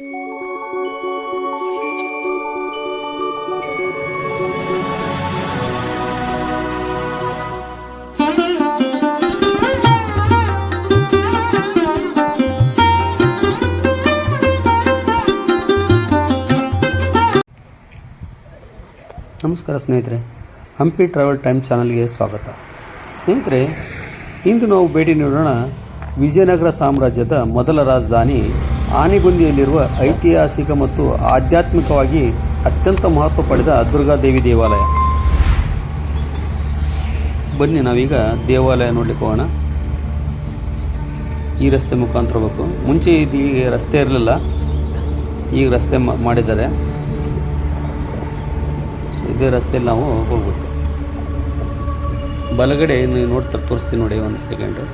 ನಮಸ್ಕಾರ ಸ್ನೇಹಿತರೆ, Hampi travel time ಚಾನಲ್ಗೆ ಸ್ವಾಗತ. ಸ್ನೇಹಿತರೆ, ಇಂದು ನಾವು ಭೇಟಿ ನೀಡೋಣ ವಿಜಯನಗರ ಸಾಮ್ರಾಜ್ಯದ ಮೊದಲ ರಾಜಧಾನಿ ಆನೆಗುಂದಿಯಲ್ಲಿರುವ ಐತಿಹಾಸಿಕ ಮತ್ತು ಆಧ್ಯಾತ್ಮಿಕವಾಗಿ ಅತ್ಯಂತ ಮಹತ್ವ ಪಡೆದ ದುರ್ಗಾದೇವಿ ದೇವಾಲಯ. ಬನ್ನಿ ನಾವೀಗ ದೇವಾಲಯ ನೋಡ್ಲಿಕ್ಕೆ ಹೋಗೋಣ. ಈ ರಸ್ತೆ ಮುಖಾಂತರ ಹೋಗ್ಬೇಕು. ಮುಂಚೆ ಇದು ಈಗ ರಸ್ತೆ ಇರಲಿಲ್ಲ. ಈಗ ರಸ್ತೆ ಮಾಡಿದ್ದಾರೆ. ಇದೇ ರಸ್ತೆಯಲ್ಲಿ ನಾವು ಹೋಗ್ಬೇಕು. ಬಲಗಡೆ ನೀವು ನೋಡ್ತಾರೆ ತೋರಿಸ್ತೀನಿ ನೋಡಿ ಒಂದು ಸೆಕೆಂಡು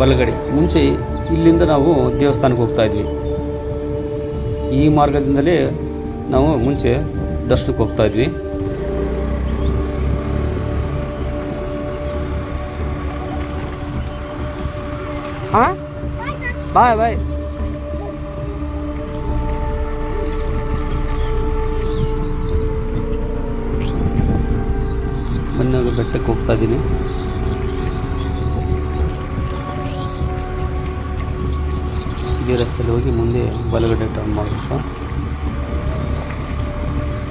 ಬಲಗಡೆ. ಮುಂಚೆ ಇಲ್ಲಿಂದ ನಾವು ದೇವಸ್ಥಾನಕ್ಕೆ ಹೋಗ್ತಾ ಇದ್ವಿ. ಈ ಮಾರ್ಗದಿಂದಲೇ ನಾವು ಮುಂಚೆ ದರ್ಶನಕ್ಕೆ ಹೋಗ್ತಾ ಇದ್ವಿ. ಹಾಂ? ಬಾಯ್ ಬಾಯ್. ಮೊನ್ನೆ ಬೆಟ್ಟಕ್ಕೆ ಹೋಗ್ತಾ ಇದ್ದೀನಿ. ಇದೇ ರಸ್ತೆಯಲ್ಲಿ ಹೋಗಿ ಮುಂದೆ ಬಲಗಡೆ ಟರ್ನ್ ಮಾಡಬೇಕು.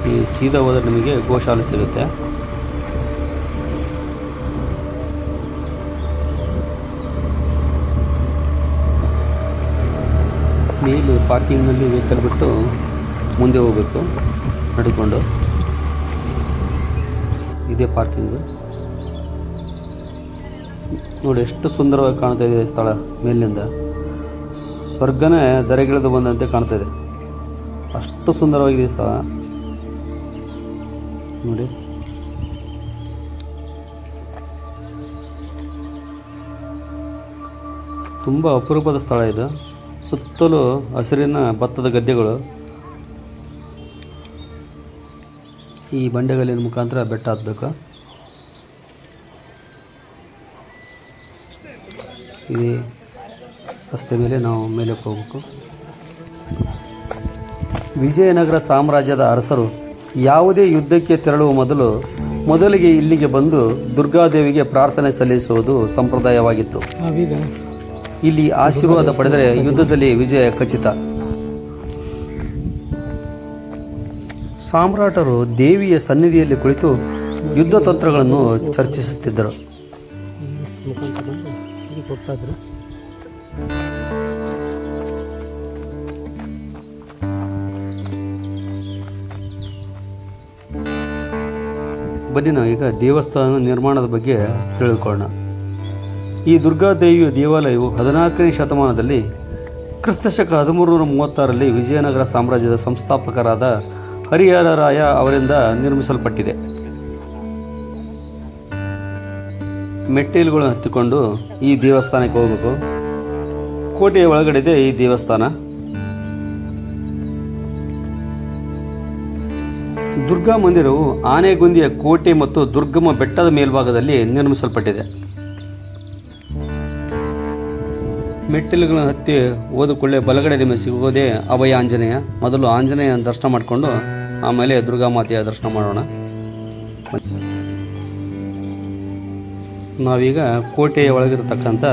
ಈ ಸೀದಾ ಹೋದರೆ ನಿಮಗೆ ಗೋಶಾಲೆ ಸಿಗುತ್ತೆ. ಮೇಲೆ ಪಾರ್ಕಿಂಗ್ನಲ್ಲಿ ವೆಹಿಕಲ್ ಬಿಟ್ಟು ಮುಂದೆ ಹೋಗಬೇಕು, ನಡ್ಕೊಂಡು. ಇದೇ ಪಾರ್ಕಿಂಗ್ ನೋಡಿ, ಎಷ್ಟು ಸುಂದರವಾಗಿ ಕಾಣ್ತಾ ಇದೆ ಈ ಸ್ಥಳ ಮೇಲಿನಿಂದ ಸ್ವರ್ಗನೇ ದರೆಗಿಳಿದು ಬಂದಂತೆ ಕಾಣ್ತಾ ಇದೆ. ಅಷ್ಟು ಸುಂದರವಾಗಿದೆ ಈ ಸ್ಥಳ. ನೋಡಿ. ತುಂಬ ಅಪರೂಪದ ಸ್ಥಳ ಇದು. ಸುತ್ತಲೂ ಹಸಿರಿನ ಭತ್ತದ ಗದ್ದೆಗಳು. ಈ ಬಂಡೆಗಲ್ಲಿನ ಮುಖಾಂತರ ಬೆಟ್ಟ ಹತ್ತಬೇಕು. ಈ ರಸ್ತೆ ಮೇಲೆ ನಾವು ಮೇಲೆ ಹೋಗ್ಬೇಕು. ವಿಜಯನಗರ ಸಾಮ್ರಾಜ್ಯದ ಅರಸರು ಯಾವುದೇ ಯುದ್ಧಕ್ಕೆ ತೆರಳುವ ಮೊದಲು ಮೊದಲಿಗೆ ಇಲ್ಲಿಗೆ ಬಂದು ದುರ್ಗಾದೇವಿಗೆ ಪ್ರಾರ್ಥನೆ ಸಲ್ಲಿಸುವುದು ಸಂಪ್ರದಾಯವಾಗಿತ್ತು. ಇಲ್ಲಿ ಆಶೀರ್ವಾದ ಪಡೆದರೆ ಯುದ್ಧದಲ್ಲಿ ವಿಜಯ ಖಚಿತ. ಸಾಮ್ರಾಟರು ದೇವಿಯ ಸನ್ನಿಧಿಯಲ್ಲಿ ಕುಳಿತು ಯುದ್ಧ ತಂತ್ರಗಳನ್ನು ಚರ್ಚಿಸುತ್ತಿದ್ದರು. ಬನ್ನಿ ನಾವು ಈಗ ದೇವಸ್ಥಾನ ನಿರ್ಮಾಣದ ಬಗ್ಗೆ ತಿಳಿದುಕೊಳ್ಳೋಣ ಈ ದುರ್ಗಾದೇವಿಯ ದೇವಾಲಯವು ಹದಿನಾಲ್ಕನೇ ಶತಮಾನದಲ್ಲಿ ಕ್ರಿಸ್ತಶಕ ಹದಿಮೂರು ನೂರ ಮೂವತ್ತಾರರಲ್ಲಿ ವಿಜಯನಗರ ಸಾಮ್ರಾಜ್ಯದ ಸಂಸ್ಥಾಪಕರಾದ ಹರಿಹರರಾಯ ಅವರಿಂದ ನಿರ್ಮಿಸಲ್ಪಟ್ಟಿದೆ. ಮೆಟ್ಟಿಲುಗಳನ್ನು ಹತ್ತಿಕೊಂಡು ಈ ದೇವಸ್ಥಾನಕ್ಕೆ ಹೋಗಬೇಕು. ಕೋಟೆಯ ಒಳಗಡೆ ಇದೆ ಈ ದೇವಸ್ಥಾನ. ದುರ್ಗಾ ಮಂದಿರವು ಆನೆಗುಂದಿಯ ಕೋಟೆ ಮತ್ತು ದುರ್ಗಮ ಬೆಟ್ಟದ ಮೇಲ್ಭಾಗದಲ್ಲಿ ನಿರ್ಮಿಸಲ್ಪಟ್ಟಿದೆ. ಮೆಟ್ಟಿಲುಗಳ ಹತ್ತಿ ಓದಿಕೊಳ್ಳೆ ಬಲಗಡೆ ನಿಮಗೆ ಸಿಗೋದೇ ಅಭಯ ಆಂಜನೇಯ ಮೊದಲು ಆಂಜನೇಯ ದರ್ಶನ ಮಾಡಿಕೊಂಡು ಆಮೇಲೆ ದುರ್ಗಾಮಾತೆಯ ದರ್ಶನ ಮಾಡೋಣ. ನಾವೀಗ ಕೋಟೆಯ ಒಳಗಿರತಕ್ಕಂಥ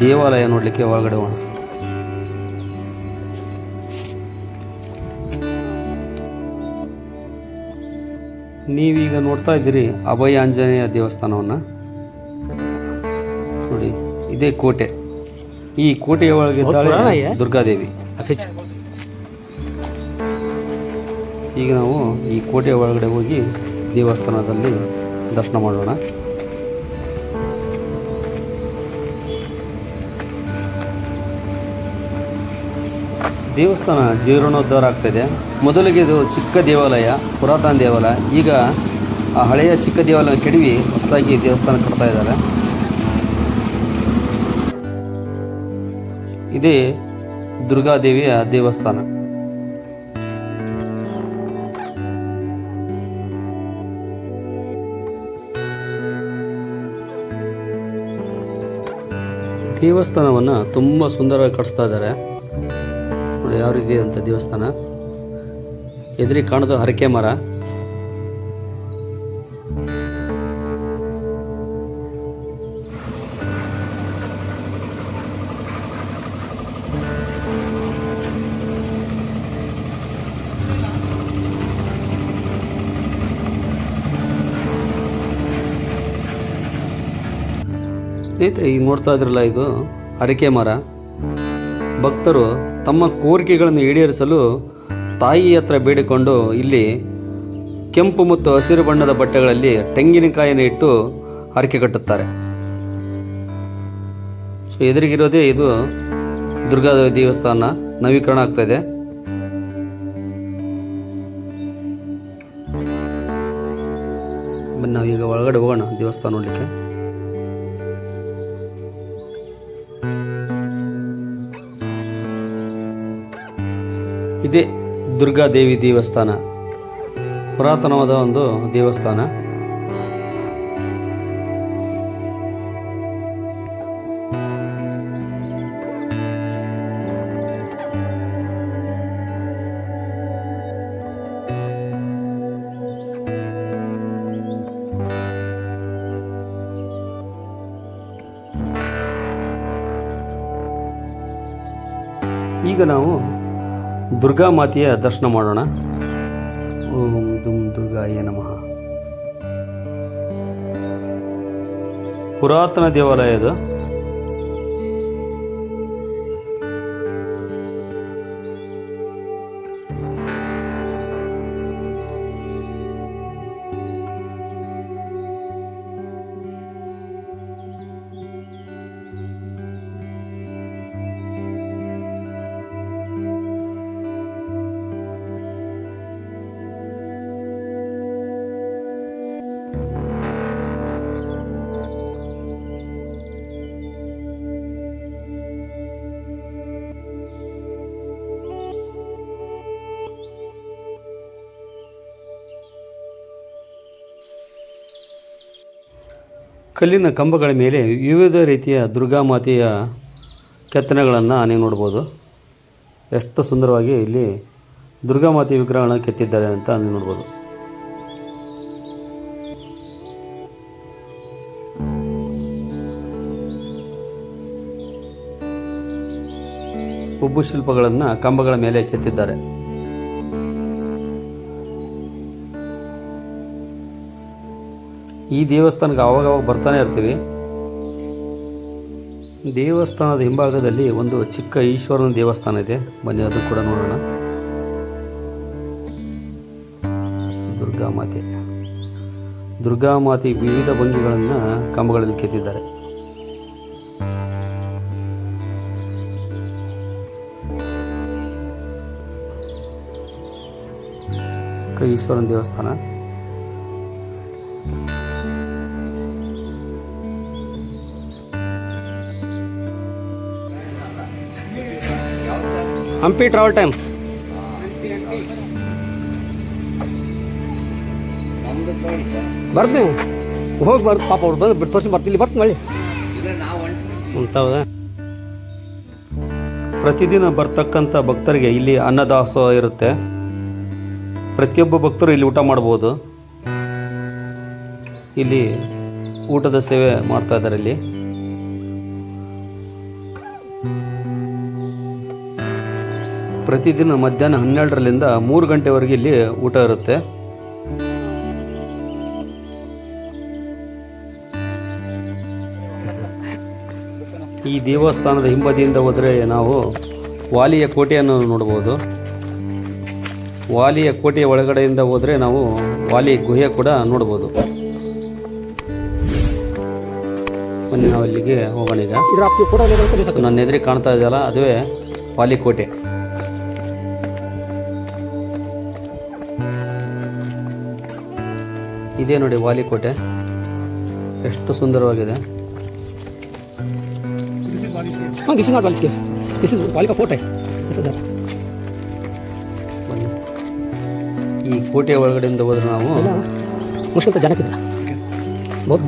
ದೇವಾಲಯ ನೋಡಲಿಕ್ಕೆ ಒಳಗಡೆ ಹೋಗೋಣ. ನೀವೀಗ ನೋಡ್ತಾ ಇದ್ದೀರಿ ಅಭಯ ಆಂಜನೇಯ ದೇವಸ್ಥಾನವನ್ನು. ನೋಡಿ ಇದೇ ಕೋಟೆ. ಈ ಕೋಟೆಯ ಒಳಗಿದ್ದಾಳೆ ದುರ್ಗಾದೇವಿ. ಈಗ ನಾವು ಈ ಕೋಟೆಯ ಒಳಗಡೆ ಹೋಗಿ ದೇವಸ್ಥಾನದಲ್ಲಿ ದರ್ಶನ ಮಾಡೋಣ. ದೇವಸ್ಥಾನ ಜೀರ್ಣೋದ್ಧಾರ ಇದೆ ಮೊದಲಿಗೆ ಇದು ಚಿಕ್ಕ ದೇವಾಲಯ, ಪುರಾತನ ದೇವಾಲಯ. ಈಗ ಆ ಹಳೆಯ ಚಿಕ್ಕ ದೇವಾಲಯ ಕೆಡವಿ ಹೊಸದಾಗಿ ದೇವಸ್ಥಾನ ಕಟ್ತಾ ಇದ್ದಾರೆ. ಇದೇ ದುರ್ಗಾದೇವಿಯ ದೇವಸ್ಥಾನ. ದೇವಸ್ಥಾನವನ್ನು ತುಂಬ ಸುಂದರವಾಗಿ ಕಟ್ಸ್ತಾ ಇದ್ದಾರೆ. ನೋಡಿ ಯಾವ ರೀತಿ ಅಂತ ದೇವಸ್ಥಾನ. ಎದುರಿಗೆ ಕಾಣೋದು ಹರಕೆ ಮರ. ಸ್ನೇಹಿತರೆ, ಈಗ ನೋಡ್ತಾ ಇದ್ರಲ್ಲ ಇದು ಹರಕೆ ಮರ. ಭಕ್ತರು ತಮ್ಮ ಕೋರಿಕೆಗಳನ್ನು ಈಡೇರಿಸಲು ತಾಯಿ ಹತ್ರ ಬೇಡಿಕೊಂಡು ಇಲ್ಲಿ ಕೆಂಪು ಮತ್ತು ಹಸಿರು ಬಣ್ಣದ ಬಟ್ಟೆಗಳಲ್ಲಿ ತೆಂಗಿನಕಾಯಿಯನ್ನು ಇಟ್ಟು ಹರಕೆ ಕಟ್ಟುತ್ತಾರೆ. ಸೊ, ಎದುರಿಗಿರೋದೇ ಇದು ದುರ್ಗಾದೇವಿ ದೇವಸ್ಥಾನ. ನವೀಕರಣ ಆಗ್ತಾ ಇದೆ. ನಾವೀಗ ಒಳಗಡೆ ಹೋಗೋಣ ದೇವಸ್ಥಾನ ನೋಡಲಿಕ್ಕೆ. ಇದೇ ದುರ್ಗಾದೇವಿ ದೇವಸ್ಥಾನ. ಪುರಾತನವಾದ ಒಂದು ದೇವಸ್ಥಾನ. ಈಗ ನಾವು ದುರ್ಗಾ ಮಾತೆಯ ದರ್ಶನ ಮಾಡೋಣ. ಓಂ ದುಂ ದುರ್ಗಾಯ ನಮಃ. ಪುರಾತನ ದೇವಾಲಯ ಇದು ಕಲ್ಲಿನ ಕಂಬಗಳ ಮೇಲೆ ವಿವಿಧ ರೀತಿಯ ದುರ್ಗಾಮಾತೆಯ ಕೆತ್ತನೆಗಳನ್ನು ನೀವು ನೋಡ್ಬೋದು. ಎಷ್ಟು ಸುಂದರವಾಗಿ ಇಲ್ಲಿ ದುರ್ಗಾಮಾತೆ ವಿಗ್ರಹಗಳನ್ನು ಕೆತ್ತಿದ್ದಾರೆ ಅಂತ ನೀವು ನೋಡ್ಬೋದು. ಉಬ್ಬು ಶಿಲ್ಪಗಳನ್ನು ಕಂಬಗಳ ಮೇಲೆ ಕೆತ್ತಿದ್ದಾರೆ. ಈ ದೇವಸ್ಥಾನಕ್ಕೆ ಅವಾಗವಾಗ ಬರ್ತಾನೆ ಇರ್ತೀವಿ. ದೇವಸ್ಥಾನದ ಹಿಂಭಾಗದಲ್ಲಿ ಒಂದು ಚಿಕ್ಕ ಈಶ್ವರನ ದೇವಸ್ಥಾನ ಇದೆ. ಬನ್ನಿ ಅದು ಕೂಡ ನೋಡೋಣ. ದುರ್ಗಾಮಾತೆ ದುರ್ಗಾಮಾತೆ ವಿವಿಧ ಭಂಗಿಗಳನ್ನು ಕಂಬಗಳಲ್ಲಿ ಕೆತ್ತಿದ್ದಾರೆ. ಈಶ್ವರನ ದೇವಸ್ಥಾನ. ಹಂಪಿ ಟ್ರಾವೆಲ್ ಟೈಮ್ ಬರ್ತೀನಿ. ಹೋಗಿ ಬರ್ದು ಪಾಪ ಅವ್ರು ಬಂದು ಬಿಟ್ಟು ತೋರಿಸಿ ಬರ್ತೀನಿ. ಬರ್ತೀನಿ ಮಳೆ ಅಂತ ಪ್ರತಿದಿನ ಬರ್ತಕ್ಕಂಥ ಭಕ್ತರಿಗೆ ಇಲ್ಲಿ ಅನ್ನದಾಸೋಹ ಇರುತ್ತೆ. ಪ್ರತಿಯೊಬ್ಬ ಭಕ್ತರು ಇಲ್ಲಿ ಊಟ ಮಾಡ್ಬೋದು. ಇಲ್ಲಿ ಊಟದ ಸೇವೆ ಮಾಡ್ತಾ ಇದ್ದಾರೆ ಇಲ್ಲಿ. ಪ್ರತಿದಿನ ಮಧ್ಯಾಹ್ನ ಹನ್ನೆರಡರಲ್ಲಿಂದ ಮೂರು ಗಂಟೆವರೆಗೆ ಇಲ್ಲಿ ಊಟ ಇರುತ್ತೆ. ಈ ದೇವಸ್ಥಾನದ ಹಿಂಬದಿಯಿಂದ ಹೋದರೆ ನಾವು ವಾಲಿಯ ಕೋಟೆಯನ್ನು ನೋಡ್ಬೋದು. ವಾಲಿಯ ಕೋಟೆಯ ಒಳಗಡೆಯಿಂದ ಹೋದರೆ ನಾವು ವಾಲಿ ಗುಹೆ ಕೂಡ ನೋಡ್ಬೋದು. ಬನ್ನಿ ನಾವು ಇಲ್ಲಿಗೆ ಹೋಗೋಣ ಈಗ. ನನ್ನ ಎದುರಿಗೆ ಕಾಣ್ತಾ ಇದೆಯಲ್ಲ ಅದುವೇ ವಾಲಿ ಕೋಟೆ. ಇದೇ ನೋಡಿ ವಾಲಿ ಕೋಟೆ ಎಷ್ಟು ಸುಂದರವಾಗಿದೆ. ದಿಸ್ ದಿಸ್ ಇಸ್ ವಾಲಿಕಾ ಈ ಕೋಟೆ ಒಳಗಡೆಯಿಂದ ಹೋದ್ರೆ ನಾವು ಮುಷ್ಕಂತ ಜನಕ್ಕಿದ್ರ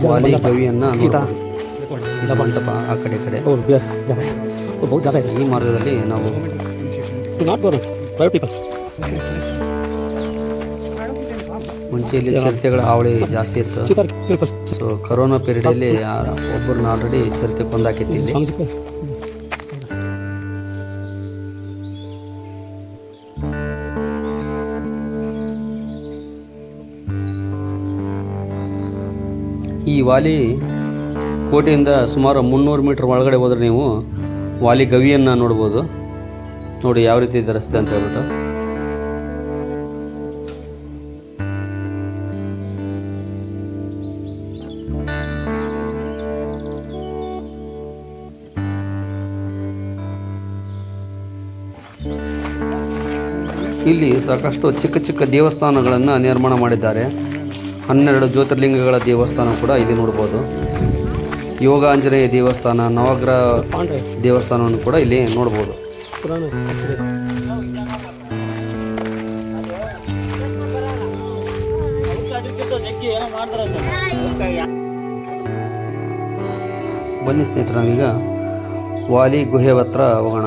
ವಾಲಿ ಕವಿಯನ್ನ ಇಲ್ಲ ಆ ಕಡೆ ಕಡೆ. ಬಹು ಜಾಗ ಇದೆ ಈ ಮಾರ್ಗದಲ್ಲಿ ನಾವು ನಾಟ್ ಬರೋದು ಪ್ರೈವೇಟ್ ಪೀಪಲ್ಸ್ ಮುಂಚೆ ಇಲ್ಲಿ ಚಿರತೆಗಳ ಹಾವಳಿ ಜಾಸ್ತಿ ಇತ್ತು. ಸೊ ಕರೋನಾ ಪೀರಿಯಡಲ್ಲಿ ಒಬ್ಬರನ್ನ ಆಲ್ರೆಡಿ ಚಿರತೆ ಕೊಂದಾಕಿತ್ತು ಇಲ್ಲಿ ಈ ವಾಲಿ ಕೋಟೆಯಿಂದ ಸುಮಾರು ಮುನ್ನೂರು ಮೀಟರ್ ಒಳಗಡೆ ಹೋದ್ರೆ ನೀವು ವಾಲಿ ಗವಿಯನ್ನು ನೋಡ್ಬೋದು. ನೋಡಿ ಯಾವ ರೀತಿ ಇದೆ ಅಂತ ಹೇಳ್ಬಿಟ್ಟು. ಇಲ್ಲಿ ಸಾಕಷ್ಟು ಚಿಕ್ಕ ಚಿಕ್ಕ ದೇವಸ್ಥಾನಗಳನ್ನು ನಿರ್ಮಾಣ ಮಾಡಿದ್ದಾರೆ. ಹನ್ನೆರಡು ಜ್ಯೋತಿರ್ಲಿಂಗಗಳ ದೇವಸ್ಥಾನ ಕೂಡ ಇಲ್ಲಿ ನೋಡ್ಬೋದು. ಯೋಗಾಂಜನೇಯ ದೇವಸ್ಥಾನ, ನವಗ್ರಹ ದೇವಸ್ಥಾನವನ್ನು ಕೂಡ ಇಲ್ಲಿ ನೋಡ್ಬೋದು. ಬನ್ನಿ ಸ್ನೇಹಿತರು, ನಾವೀಗ ವಾಲಿ ಗುಹೆ ಹತ್ರ ಹೋಗೋಣ.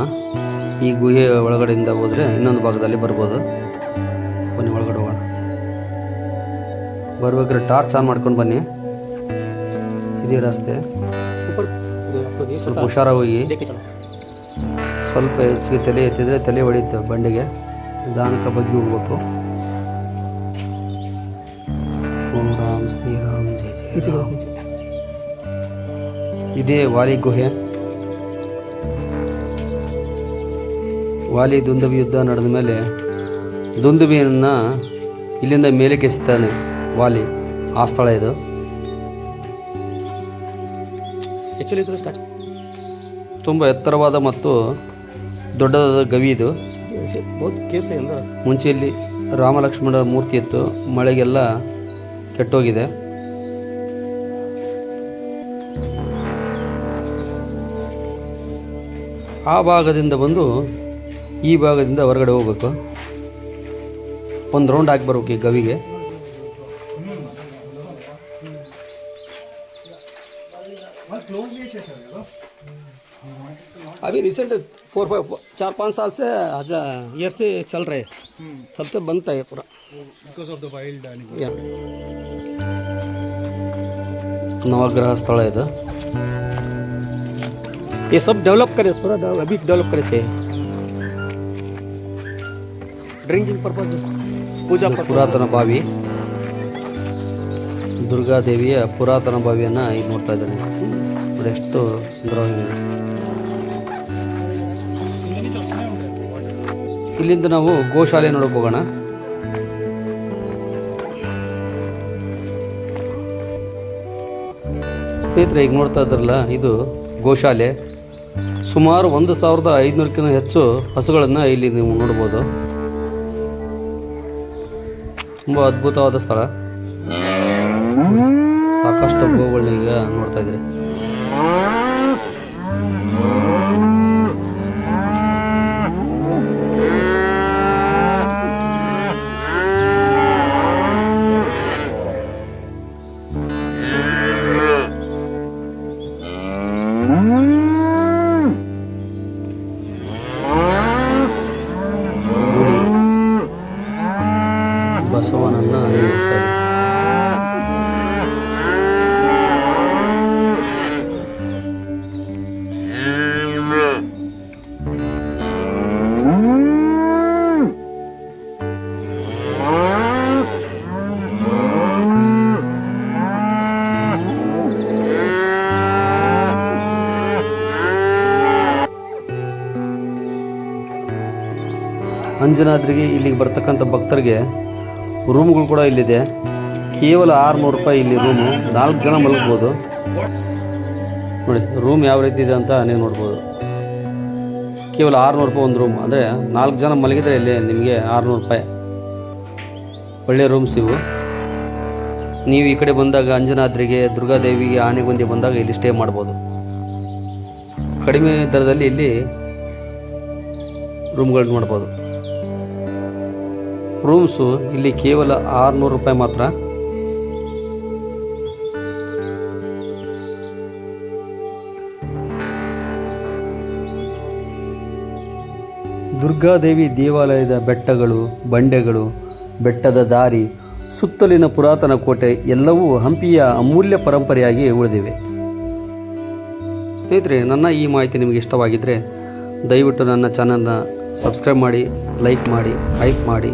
ಈ ಗುಹೆ ಒಳಗಡೆಯಿಂದ ಹೋದರೆ ಇನ್ನೊಂದು ಭಾಗದಲ್ಲಿ ಬರ್ಬೋದು. ಬನ್ನಿ ಒಳಗಡೆ ಹೋಗೋಣ. ಬರ್ಬೇಕಾದ್ರೆ ಟಾರ್ಚ್ ಆನ್ ಮಾಡ್ಕೊಂಡು ಬನ್ನಿ. ಇದೇ ರಸ್ತೆ. ಸ್ವಲ್ಪ ಹುಷಾರಾಗಿ ಹೋಗಿ ಸ್ವಲ್ಪ ಹೆಚ್ಚಿಗೆ ತಲೆ ಎತ್ತಿದ್ರೆ ತಲೆ ಹೊಡೆಯುತ್ತೆ ಬಂಡಿಗೆ. ನಿಧಾನಕ ಬಗ್ಗೆ ಹೋಗ್ಬೇಕು. ಇದೇ ವಾಲಿ ಗುಹೆ. ವಾಲಿ ದುಂದುಬಿ ಯುದ್ಧ ನಡೆದ ಮೇಲೆ ದುಂದುಬಿಯನ್ನು ಇಲ್ಲಿಂದ ಮೇಲಕ್ಕೆಸಿತಾನೆ ವಾಲಿ ಆ ಸ್ಥಳ ಇದು. ತುಂಬ ಎತ್ತರವಾದ ಮತ್ತು ದೊಡ್ಡದಾದ ಗವಿ ಇದು. ಮುಂಚೆ ಇಲ್ಲಿ ರಾಮಲಕ್ಷ್ಮಣ ಮೂರ್ತಿ ಇತ್ತು ಮಳೆಗೆಲ್ಲ ಕೆಟ್ಟೋಗಿದೆ. ಆ ಭಾಗದಿಂದ ಬಂದು ಈ ಭಾಗದಿಂದ ಹೊರಗಡೆ ಹೋಗ್ಬೇಕು ಒಂದು ರೌಂಡ್ ಹಾಕಿ ಬರ್ಬೇಕು ಈ ಗವಿಗೆ अभी रिसेंट फोर फाइव चार पाँच साल से हजार ईयर से चल रहे तब तो बनता है पूरा because of the wild animals. या ನವಗ್ರಹ ಸ್ಥಳ ಇದು ये सब डेवलप करे पूरा डेव- अभी डेवलप करे से ಡ್ರಿಂಕಿಂಗ್ ಪರ್ಪಸ್ ಪೂಜಾ ಪುರಾತನ ಬಾವಿ. ದುರ್ಗಾದೇವಿಯ ಪುರಾತನ ಬಾವಿಯನ್ನು ಈಗ ನೋಡ್ತಾ ಇದ್ದಾರೆ ಅದೆಷ್ಟು ಎಷ್ಟು ಸುಂದರವಾಗಿದೆ ಇಲ್ಲಿಂದ ನಾವು ಗೋಶಾಲೆ ನೋಡಕ್ಕೆ ಹೋಗೋಣ. ಸ್ನೇಹಿತರೆ ಈಗ ನೋಡ್ತಾ ಇದ್ರಲ್ಲ ಇದು ಗೋಶಾಲೆ. ಸುಮಾರು ಒಂದು ಸಾವಿರದ ಐದುನೂರಕ್ಕಿಂತ ಹೆಚ್ಚು ಹಸುಗಳನ್ನು ಇಲ್ಲಿ ನೀವು ನೋಡ್ಬೋದು. ತುಂಬ ಅದ್ಭುತವಾದ ಸ್ಥಳ. ಸಾಕಷ್ಟು ಗೋಗಳನ್ನ ಈಗ ನೋಡ್ತಾ ಇದ್ರಿ. ಅಂಜನಾದ್ರಿಗೆ ಇಲ್ಲಿಗೆ ಬರ್ತಕ್ಕಂಥ ಭಕ್ತರಿಗೆ ರೂಮ್ಗಳು ಕೂಡ ಇಲ್ಲಿದೆ. ಕೇವಲ ಆರುನೂರು ರೂಪಾಯಿ ಇಲ್ಲಿ ರೂಮು ನಾಲ್ಕು ಜನ ಮಲಗ್ಬೋದು. ನೋಡಿ ರೂಮ್ ಯಾವ ರೀತಿ ಇದೆ ಅಂತ ನೀವು ನೋಡ್ಬೋದು. ಕೇವಲ ಆರುನೂರು ರೂಪಾಯಿ ಒಂದು ರೂಮ್ ಅಂದರೆ ನಾಲ್ಕು ಜನ ಮಲಗಿದ್ರೆ ಇಲ್ಲಿ ನಿಮಗೆ ಆರುನೂರು ರೂಪಾಯಿ. ಒಳ್ಳೆಯ ರೂಮ್ಸ್ ಇವು ನೀವು ಈ ಕಡೆ ಬಂದಾಗ ಅಂಜನಾದ್ರಿಗೆ, ದುರ್ಗಾದೇವಿಗೆ, ಆನೆಗೊಂದಿ ಬಂದಾಗ ಇಲ್ಲಿ ಸ್ಟೇ ಮಾಡ್ಬೋದು. ಕಡಿಮೆ ದರದಲ್ಲಿ ಇಲ್ಲಿ ರೂಮ್ಗಳು ನೋಡ್ಬೋದು. ರೂಮ್ಸು ಇಲ್ಲಿ ಕೇವಲ ಆರುನೂರು ರೂಪಾಯಿ ಮಾತ್ರ. ದುರ್ಗಾದೇವಿ ದೇವಾಲಯದ ಬೆಟ್ಟಗಳು, ಬಂಡೆಗಳು, ಬೆಟ್ಟದ ದಾರಿ, ಸುತ್ತಲಿನ ಪುರಾತನ ಕೋಟೆ ಎಲ್ಲವೂ ಹಂಪಿಯ ಅಮೂಲ್ಯ ಪರಂಪರೆಯಾಗಿ ಉಳಿದಿವೆ. ಸ್ನೇಹಿತರೆ, ನನ್ನ ಈ ಮಾಹಿತಿ ನಿಮಗೆ ಇಷ್ಟವಾಗಿದ್ದರೆ ದಯವಿಟ್ಟು ನನ್ನ ಚಾನಲ್ನ ಸಬ್ಸ್ಕ್ರೈಬ್ ಮಾಡಿ, ಲೈಕ್ ಮಾಡಿ, ಹೈಪ್ ಮಾಡಿ.